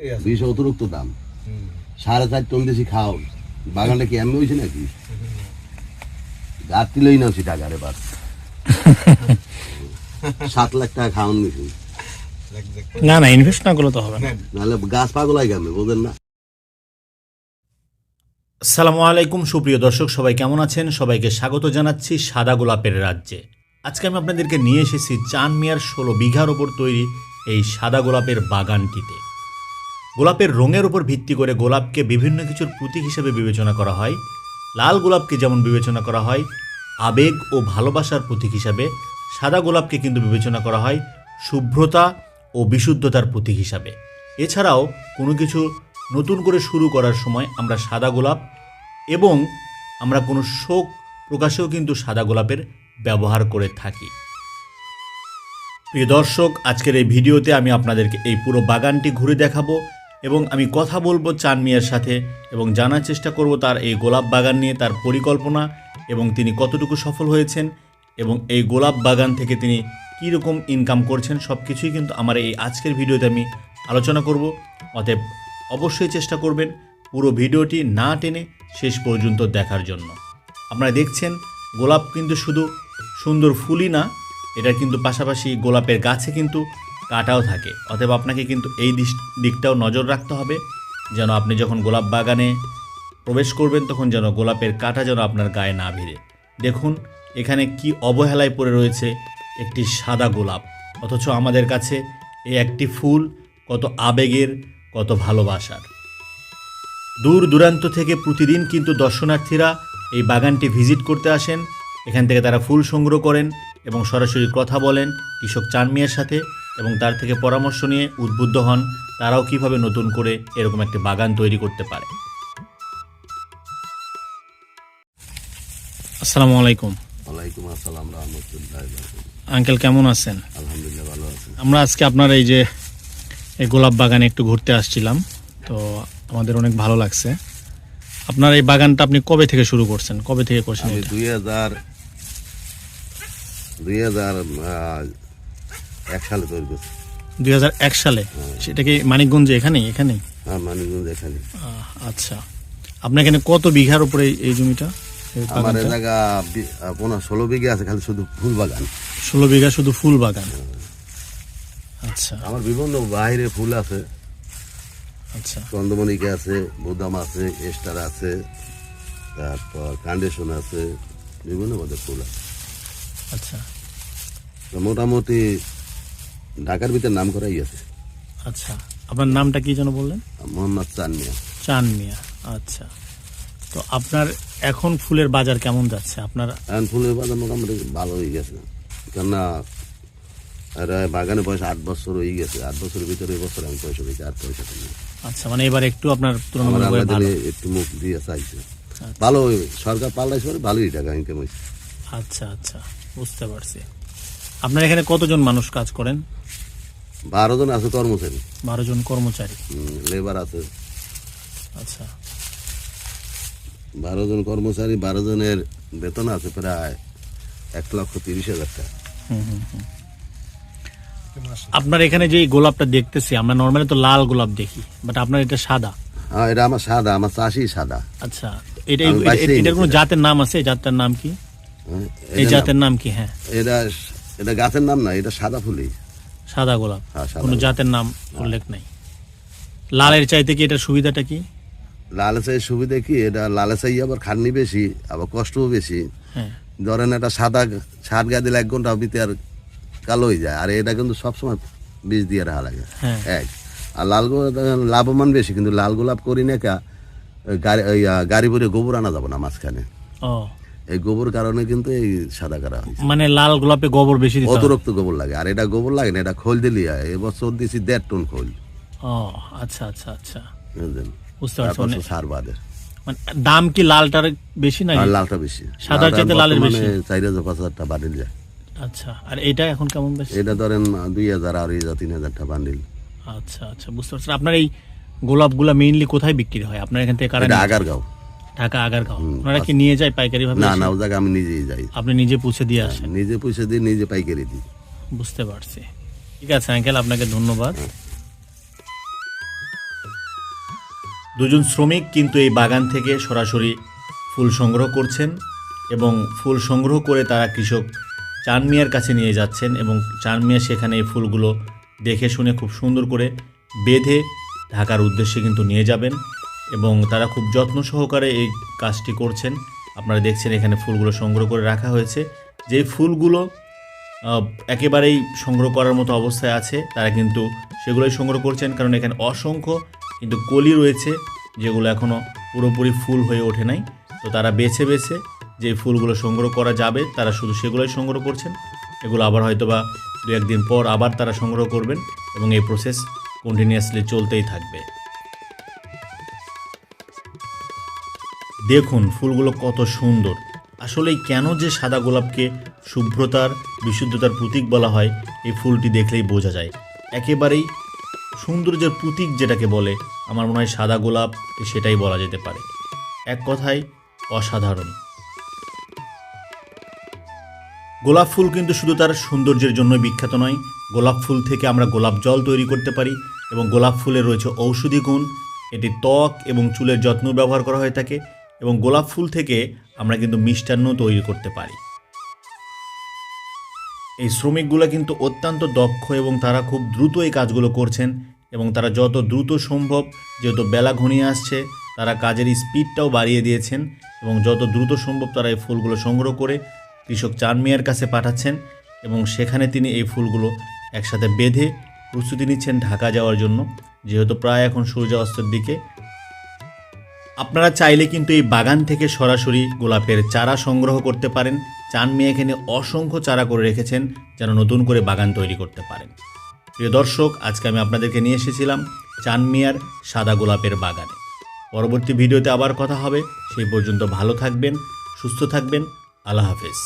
এই বিশ অতিরিক্ত দাম। সাড়ে চার টন দেশি খাও। বাগানটা কি এমনি হয়েছে নাকি? গাছ তুলেই নাও টাকা রে বাস সাত লাখ টাকা খাওয়ান দেখ। না না ইনভেস্ট না করলে তো হবে না। নাহলে গাছ পাগলাই গেল বোঝেন না। আসসালামু আলাইকুম সুপ্রিয় দর্শক সবাই কেমন আছেন? সবাইকে স্বাগত জানাচ্ছি সাদা গোলাপের রাজ্যে। আজকে আমি আপনাদেরকে নিয়ে এসেছি চান মিয়ার ষোলো বিঘার ওপর তৈরি এই সাদা গোলাপের বাগানটিতে। গোলাপের রঙের উপর ভিত্তি করে গোলাপকে বিভিন্ন কিছুর প্রতীক হিসেবে বিবেচনা করা হয়। লাল গোলাপকে যেমন বিবেচনা করা হয়, আবেগ ও ভালোবাসার প্রতীক হিসাবে সাদা গোলাপকে কিন্তু বিবেচনা করা হয় শুভ্রতা ও বিশুদ্ধতার প্রতীক হিসাবে। এছাড়াও কোনো কিছু নতুন করে শুরু করার সময় আমরা সাদা গোলাপ এবং আমরা কোনো শোক প্রকাশেও কিন্তু সাদা গোলাপের ব্যবহার করে থাকি। প্রিয় দর্শক, আজকের এই ভিডিওতে আমি আপনাদেরকে এই পুরো বাগানটি ঘুরে দেখাবো। এবং আমি কথা বলব চান মিয়ার সাথে এবং জানার চেষ্টা করব তার এই গোলাপ বাগান নিয়ে, তার পরিকল্পনা এবং তিনি কতটুকু সফল হয়েছেন এবং এই গোলাপ বাগান থেকে তিনি কী রকম ইনকাম করছেন সব কিছুই কিন্তু আমার এই আজকের ভিডিওতে আমি আলোচনা করব। অতএব অবশ্যই চেষ্টা করবেন পুরো ভিডিওটি না টেনে শেষ পর্যন্ত দেখার জন্য। আপনারা দেখছেন, গোলাপ কিন্তু শুধু সুন্দর ফুলই না এটা কিন্তু পাশাপাশি গোলাপের গাছে কিন্তু কাটাও থাকে। অতএব আপনাকে কিন্তু এই দিকটাও নজর রাখতে হবে, যেন আপনি যখন গোলাপ বাগানে প্রবেশ করবেন, তখন যেন গোলাপের কাঁটা যেন আপনার গায়ে না ভিড়ে। দেখুন, এখানে কি অবহেলায় পড়ে রয়েছে একটি সাদা গোলাপ। অথচ আমাদের কাছে এই একটি ফুল কত আবেগের, কত ভালোবাসার। দূর দূরান্ত থেকে প্রতিদিন কিন্তু দর্শনার্থীরা এই বাগানটি ভিজিট করতে আসেন। এখান থেকে তারা ফুল সংগ্রহ করেন এবং সরাসরি কথা বলেন কৃষক চান মিয়ার সাথে। এবং তার থেকে পরামর্শ নিয়ে উদ্বুদ্ধ হন তারাও কীভাবে নতুন করে এরকম একটি বাগান তৈরি করতে পারে। আসসালামু আলাইকুম। ওয়ালাইকুম আসসালাম রহমতুল্লাহ আঙ্কেল কেমন আছেন? আলহামদুলিল্লাহ ভালো আছে। আমরা আজকে আপনার এই যে এই গোলাপ বাগানে একটু ঘুরতে আসছিলাম তো আমাদের অনেক ভালো লাগছে। আপনার এই বাগানটা আপনি কবে থেকে শুরু করছেন? কবে থেকে করছেন দুই হাজার দুই হাজার এক সালে তৈরি করছি। দুই সালে? সেটা কি মানিকগঞ্জে এখানেই? এখানেই? হ্যাঁ মানিকগঞ্জ এখানে আচ্ছা। আপনার এখানে কত বিঘার উপরে এই- জমিটা? আমার জায়গা বি- পনেরো ষোলো বিঘে আছে খালি শুধু ফুল বাগান। ষোলো বিঘা শুধু ফুল বাগান? আচ্ছা। আমার বিভিন্ন বাইরে ফুল আছে। আচ্ছা। চন্দ্রমণিকা আছে বুদাম আছে এস্টার আছে তারপর কান্ডেশন আছে বিভিন্ন মধ্যে ফুল আছে। আচ্ছা। মোটামুটি ঢাকার ভিতরে নাম করাই আছে। আচ্ছা আপনার নামটা কি যেন বললেন? মোহাম্মদ চানমিয়া চান মিয়া আচ্ছা। তো আপনার এখন ফুলের বাজার কেমন যাচ্ছে? আপনার এখন ফুলের বাজার মোটামুটি ভালো হয়ে গেছে। কেননা বাগানে বয়স আট বছর হয়ে গেছে। আট বছরের ভিতরে বছর আমি পয়সা পেয়েছি আর পয়সা পেয়েছি আচ্ছা মানে এবার একটু আপনার ভালো। একটু মুখ দিয়ে চাইছে। আচ্ছা। ভালো সরকার পাল্টাইছে পরে ভালোই টাকা ইনকাম হয়েছে। আচ্ছা আচ্ছা বুঝতে পারছি। আপনার এখানে কতজন মানুষ কাজ করেন? বারো জন আছে কর্মচারী। বারো জন কর্মচারী। লেবার আছে। আচ্ছা। বারো জন কর্মচারী বারো জনের বেতন আছে প্রায় এক লক্ষ তিরিশ হাজার টাকা। হুম, হুম, হুম। আপনার এখানে যে গোলাপটা দেখতেছি আমরা নর্মালি তো লাল গোলাপ দেখি বাট আপনার এটা সাদা? হ্যাঁ এটা আমার সাদা আমার চাষি সাদা। আচ্ছা এটা এটার কোনো জাতের নাম আছে? জাতের নাম কি? হ্যাঁ, এই জাতের নাম কি? হ্যাঁ। এটা এটা গাছের নাম না এটা সাদা ফুলই। সাদা গোলাপ। হ্যাঁ, সাদা কোনো গোলাপ। জাতের নাম উল্লেখ নাই। লালের চাইতে কি এটার সুবিধাটা কি? লালে চাই সুবিধা কি? এটা লালে চাই আবার খাটনি বেশি আবার কষ্টও বেশি। হ্যাঁ। ধরেন এটা সাদা সাত গা দিলে এক ঘণ্টা ভিতরে আর কালো হয়ে যায়। আর এটা কিন্তু সবসময় বীজ দিয়ে রাখা লাগে। হ্যাঁ। এক। আর লাল গোলাপ লাভবান বেশি কিন্তু লাল গোলাপ করি না কা গাড়ি ওই, আহ, গাড়ি ভরে গোবর আনা যাবে না মাঝখানে। ও। এই গোবর কারণে কিন্তু এই সাদা করা মানে লাল গোলাপে গোবর বেশি অতিরিক্ত গোবর লাগে। আর এটা গোবর লাগে না এটা খোল দিলি এবছর দিছি দেড় টন খোল। ও আচ্ছা আচ্ছা আচ্ছা। বুঝলেন? বুঝতে পারছি মানে সার বাদের। মানে দাম কি লালটার বেশি নাই লালটা বেশি। সাদার লালটা লালের বেশি? চার হাজার পাঁচ হাজার বান্ডিল যায়। আচ্ছা আর এটা এখন কেমন বেশি? এটা ধরেন দুই হাজার আড়াই হাজার তিন বান্ডিল। আচ্ছা আচ্ছা বুঝতে পারছি। আপনার এই গোলাপগুলা মেইনলি কোথায় বিক্রি হয়? আপনার এখান থেকে আগারগাঁও। ঢাকা আগারগাঁও আপনারা কি নিয়ে যায় পাইকারি ভাবে? না না ও জায়গায় আমি নিজেই যাই। আপনি নিজে পুছে দিয়ে আসেন। নিজে পয়সা দিয়ে নিজে পাইকারি দিই। বুঝতে পারছি। ঠিক আছে আঙ্কেল আপনাকে ধন্যবাদ। দুজন শ্রমিক কিন্তু এই বাগান থেকে সরাসরি ফুল সংগ্রহ করছেন এবং ফুল সংগ্রহ করে তারা কৃষক চান মিয়ার কাছে নিয়ে যাচ্ছেন এবং চান মিয়া সেখানে এই ফুলগুলো দেখে শুনে খুব সুন্দর করে বেঁধে ঢাকার উদ্দেশ্যে কিন্তু নিয়ে যাবেন। এবং তারা খুব যত্ন সহকারে এই কাজটি করছেন। আপনারা দেখছেন এখানে ফুলগুলো সংগ্রহ করে রাখা হয়েছে। যে ফুলগুলো একেবারেই সংগ্রহ করার মতো অবস্থায় আছে, তারা কিন্তু সেগুলোই সংগ্রহ করছেন। কারণ এখানে অসংখ্য কিন্তু কলি রয়েছে, যেগুলো এখনও পুরোপুরি ফুল হয়ে ওঠে নাই। তো তারা বেছে বেছে যে ফুলগুলো সংগ্রহ করা যাবে, তারা শুধু সেগুলোই সংগ্রহ করছেন। এগুলো আবার হয়তো বা দু একদিন পর আবার তারা সংগ্রহ করবেন এবং এই প্রসেস কন্টিনিউয়াসলি চলতেই থাকবে। দেখুন ফুলগুলো কত সুন্দর। আসলেই কেন যে সাদা গোলাপকে শুভ্রতার, বিশুদ্ধতার প্রতীক বলা হয়, এই ফুলটি দেখলেই বোঝা যায়। একেবারেই সৌন্দর্যের প্রতীক যেটাকে বলে, আমার মনে হয় সাদা গোলাপ সেটাই বলা যেতে পারে। এক কথায় অসাধারণ। গোলাপ ফুল কিন্তু শুধু তার সৌন্দর্যের জন্য বিখ্যাত নয়, গোলাপ ফুল থেকে আমরা গোলাপ জল তৈরি করতে পারি এবং গোলাপ ফুলের রয়েছে ঔষধি গুণ, এটি ত্বক এবং চুলের যত্ন ব্যবহার করা হয়ে থাকে এবং গোলাপ ফুল থেকে আমরা কিন্তু মিষ্টান্ন তৈরি করতে পারি। এই শ্রমিকগুলো কিন্তু অত্যন্ত দক্ষ এবং তারা খুব দ্রুত এই কাজগুলো করছেন এবং তারা যত দ্রুত সম্ভব যেহেতু বেলা ঘনিয়ে আসছে, তারা কাজের স্পিডটাও বাড়িয়ে দিয়েছেন এবং যত দ্রুত সম্ভব তারা এই ফুলগুলো সংগ্রহ করে কৃষক চান মিয়ার কাছে পাঠাচ্ছেন এবং সেখানে তিনি এই ফুলগুলো একসাথে বেঁধে প্রস্তুতি নিচ্ছেন ঢাকা যাওয়ার জন্য। যেহেতু প্রায় এখন সূর্যাস্তের দিকে আপনারা চাইলে কিন্তু এই বাগান থেকে সরাসরি গোলাপের চারা সংগ্রহ করতে পারেন। চান মিয়া এখানে অসংখ্য চারা করে রেখেছেন যেন নতুন করে বাগান তৈরি করতে পারেন। প্রিয় দর্শক, আজকে আমি আপনাদেরকে নিয়ে এসেছিলাম চান মিয়ার সাদা গোলাপের বাগানে। পরবর্তী ভিডিওতে আবার কথা হবে। সেই পর্যন্ত ভালো থাকবেন, সুস্থ থাকবেন। আল্লাহ হাফেজ।